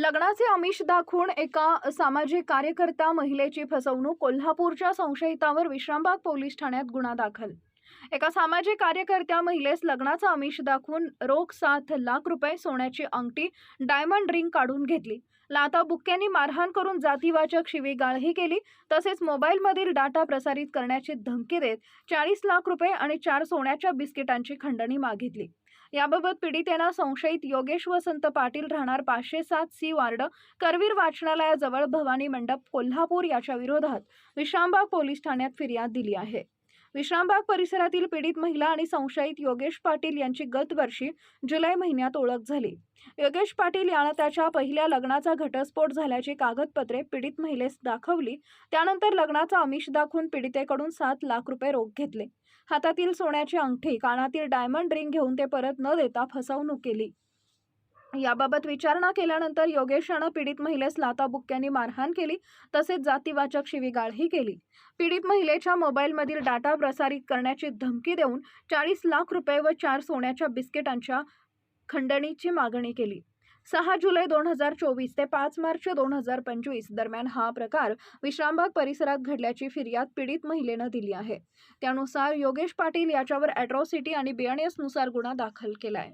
लग्नाचे आमिष दाखवून एका सामाजिक कार्यकर्ता महिलेची फसवणूक कोल्हापूरच्या संशयितावर विश्रामबाग पोलीस ठाण्यात गुन्हा दाखल एका सामाजिक कार्यकर्त्या महिलेस लग्नाचं आमिष दाखवून रोख सात लाख रुपये सोन्याची अंगठी डायमंड रिंग काढून घेतली. लाता बुक्क्यांनी मारहाण करून जातीवाचक शिवीगाळही केली. तसेच मोबाईलमधील डाटा प्रसारित करण्याची धमकी देत चाळीस लाख रुपये आणि चार सोन्याच्या बिस्किटांची खंडणी मागितली. याबाबत पीडितेनं संशयित योगेश वसंत पाटील राहणार पाचशे सात सी वार्ड करवीर वाचनालयाजवळ भवानी मंडप कोल्हापूर याच्या विरोधात. विश्रामबाग पोलीस ठाण्यात फिर्याद दिली आहे. विश्रामबाग परिसरातील पीडित महिला आणि संशयित योगेश पाटील यांची गत वर्षी जुलै महिन्यात ओळख झाली. योगेश पाटील यानं त्याच्या पहिल्या लग्नाचा घटस्फोट झाल्याची कागदपत्रे पीडित महिलेस दाखवली. त्यानंतर लग्नाचा आमिष दाखवून पीडितेकडून सात लाख रुपये रोख घेतले. हातातील सोन्याची अंगठी कानातील डायमंड रिंग घेऊन ते परत न देता फसवणूक केली. याबाबत विचारणा केल्यानंतर योगेशानं पीडित महिलेस लाताबुक्क्यांनी मारहाण केली तसेच जातीवाचक शिवीगाळही केली. पीडित महिलेच्या मोबाईलमधील डाटा प्रसारित करण्याची धमकी देऊन चाळीस लाख रुपये व चार सोन्याच्या बिस्किटांच्या खंडणीची मागणी केली. सहा जुलै दोन हजार चोवीस ते पाच मार्च दोन हजार पंचवीस दरम्यान हा प्रकार विश्रामबाग परिसरात घडल्याची फिर्याद पीडित महिलेनं दिली आहे. त्यानुसार योगेश पाटील याच्यावर अॅट्रॉसिटी आणि बीएनएसनुसार गुन्हा दाखल केला आहे